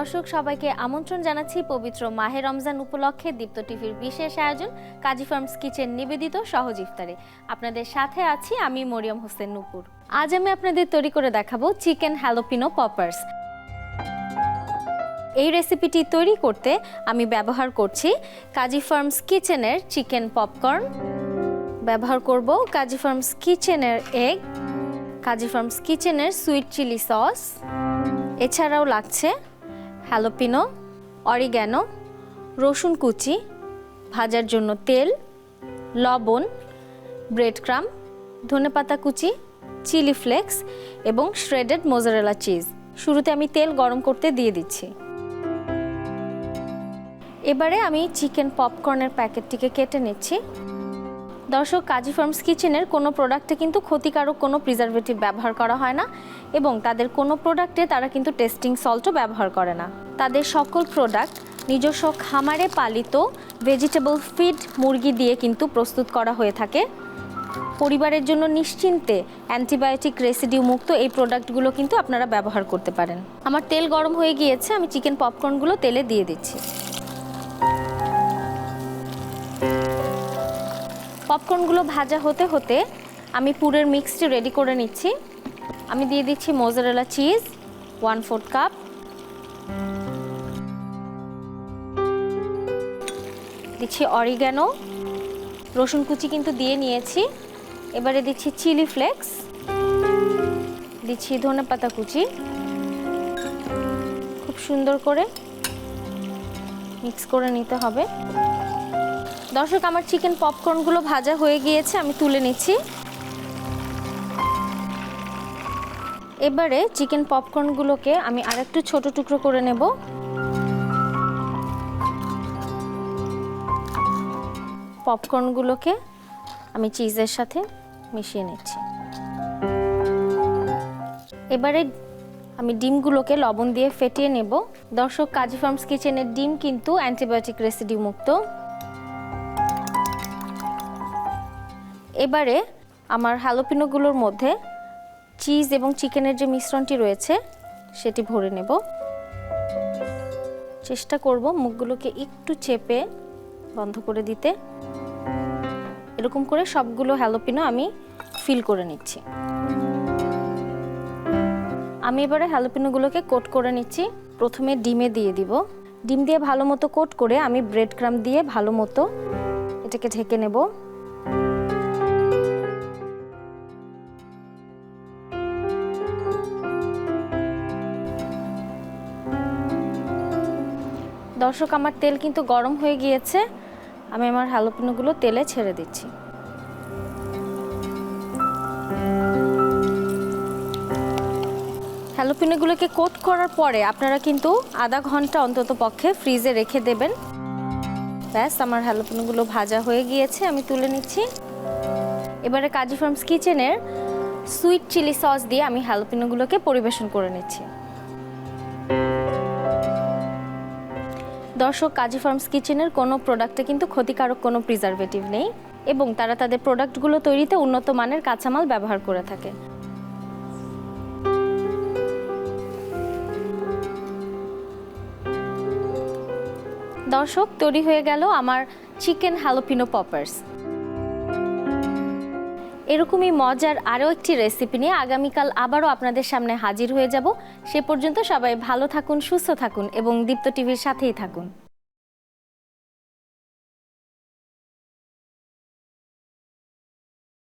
দর্শক, সবাইকে আমন্ত্রণ জানাচ্ছি পবিত্র মাহে রমজান উপলক্ষে দীপ্ত টিভির বিশেষ আয়োজন, কাজী ফার্মস কিচেন নিবেদিত সহজ ইফতারে। আপনাদের সাথে আছি আমি মরিয়ম হোসেন নুপুর। আজ আমি আপনাদের তৈরি করে দেখাবো চিকেন হ্যালোপিনো পপার্স। এই রেসিপিটি তৈরি করতে আমি ব্যবহার করছি কাজী ফার্মস কিচেনের চিকেন পপকর্ন। ব্যবহার করব কাজী ফার্মস কিচেনের এগ, কাজী ফার্মস কিচেনের সুইট চিলি সস। এছাড়াও লাগছে হ্যালোপিনো, অরিগ্যানো, রসুন কুচি, ভাজার জন্য তেল, লবণ ব্রেড ক্রাম ধনেপাতা কুচি, চিলি ফ্লেক্স এবং শ্রেডেড মোজারেলা চিজ। শুরুতে আমি তেল গরম করতে দিয়ে দিচ্ছি। এবারে আমি চিকেন পপকর্নের প্যাকেটটিকে কেটে নিচ্ছি। দর্শক, কাজী ফার্মস কিচেনের কোনো প্রোডাক্টে কিন্তু ক্ষতিকারক কোনো প্রিজারভেটিভ ব্যবহার করা হয় না এবং তাদের কোনো প্রোডাক্টে তারা কিন্তু টেস্টিং সল্টও ব্যবহার করে না। তাদের সকল প্রোডাক্ট নিজস্ব খামারে পালিত ভেজিটেবল ফিড মুরগি দিয়ে কিন্তু প্রস্তুত করা হয়ে থাকে। পরিবারের জন্য নিশ্চিন্তে অ্যান্টিবায়োটিক রেসিডিউ মুক্ত এই প্রোডাক্টগুলো কিন্তু আপনারা ব্যবহার করতে পারেন। আমার তেল গরম হয়ে গিয়েছে, আমি চিকেন পপকর্নগুলো তেলে দিয়ে দিচ্ছি। পপকর্নগুলো ভাজা হতে হতে আমি পুরের মিক্সটি রেডি করে নিচ্ছি। আমি দিয়ে দিচ্ছি mozzarella cheese, one fourth cup. দিচ্ছি অরিগ্যানো, রসুন কুচি কিন্তু দিয়ে নিয়েছি। এবারে দিচ্ছি চিলি ফ্লেক্স। দিচ্ছি ধনেপাতা কুচি। খুব সুন্দর করে মিক্স করে নিতে হবে। দর্শক, আমার চিকেন পপকর্নগুলো ভাজা হয়ে গিয়েছে, আমি তুলে নিচ্ছি। এবারে চিকেন পপকর্নগুলোকে আমি আরেকটু ছোট টুকরো করে নেব। পপকর্নগুলোকে আমি চিজের সাথে মিশিয়ে নিচ্ছি। এবারে আমি ডিমগুলোকে লবণ দিয়ে ফেটিয়ে নেব। দর্শক, কাজী ফার্মস কিচেনের ডিম কিন্তু অ্যান্টিবায়োটিক রেসিডি মুক্ত। এবারে আমার হ্যালোপিনোগুলোর মধ্যে চিজ এবং চিকেনের যে মিশ্রণটি রয়েছে, সেটি ভরে নেব। চেষ্টা করব মুখগুলোকে একটু চেপে বন্ধ করে দিতে। এরকম করে সবগুলো হ্যালোপিনো আমি ফিল করে নিচ্ছি। আমি এবারে হ্যালোপিনোগুলোকে কোট করে নিচ্ছি। প্রথমে ডিমে দিয়ে দিব। ডিম দিয়ে ভালো মতো কোট করে আমি ব্রেড ক্রাম দিয়ে ভালো মতো এটাকে ঢেকে নেব। দর্শক, আমার তেল কিন্তু গরম হয়ে গিয়েছে। আমি আমার হ্যালোপিনোগুলো তেলে ছেড়ে দিচ্ছি। হ্যালোপিনোগুলোকে কোট করার পরে আপনারা কিন্তু আধা ঘণ্টা অন্তত পক্ষে ফ্রিজে রেখে দেবেন। ব্যাস, আমার হ্যালোপিনোগুলো ভাজা হয়ে গিয়েছে, আমি তুলে নিচ্ছি। এবারে কাজী ফার্মস কিচেনের সুইট চিলি সস দিয়ে আমি হ্যালোপিনোগুলোকে পরিবেশন করে নিচ্ছি। দর্শক কাজী ফার্মস কিচেনের কোনো প্রোডাক্টে কিন্তু ক্ষতিকারক কোনো প্রিজারভেটিভ নেই এবং তারা তাদের প্রোডাক্টগুলো তৈরিতে উন্নত মানের কাঁচামাল ব্যবহার করে থাকে। দর্শক, তৈরি হয়ে গেল আমার চিকেন হ্যালোপিনো পপার্স। এরকমই মজার আরও একটি রেসিপি নিয়ে আগামীকাল আবারও আপনাদের সামনে হাজির হয়ে যাব। সে পর্যন্ত সবাই ভালো থাকুন, সুস্থ থাকুন এবং দীপ্ত টিভির সাথেই থাকুন।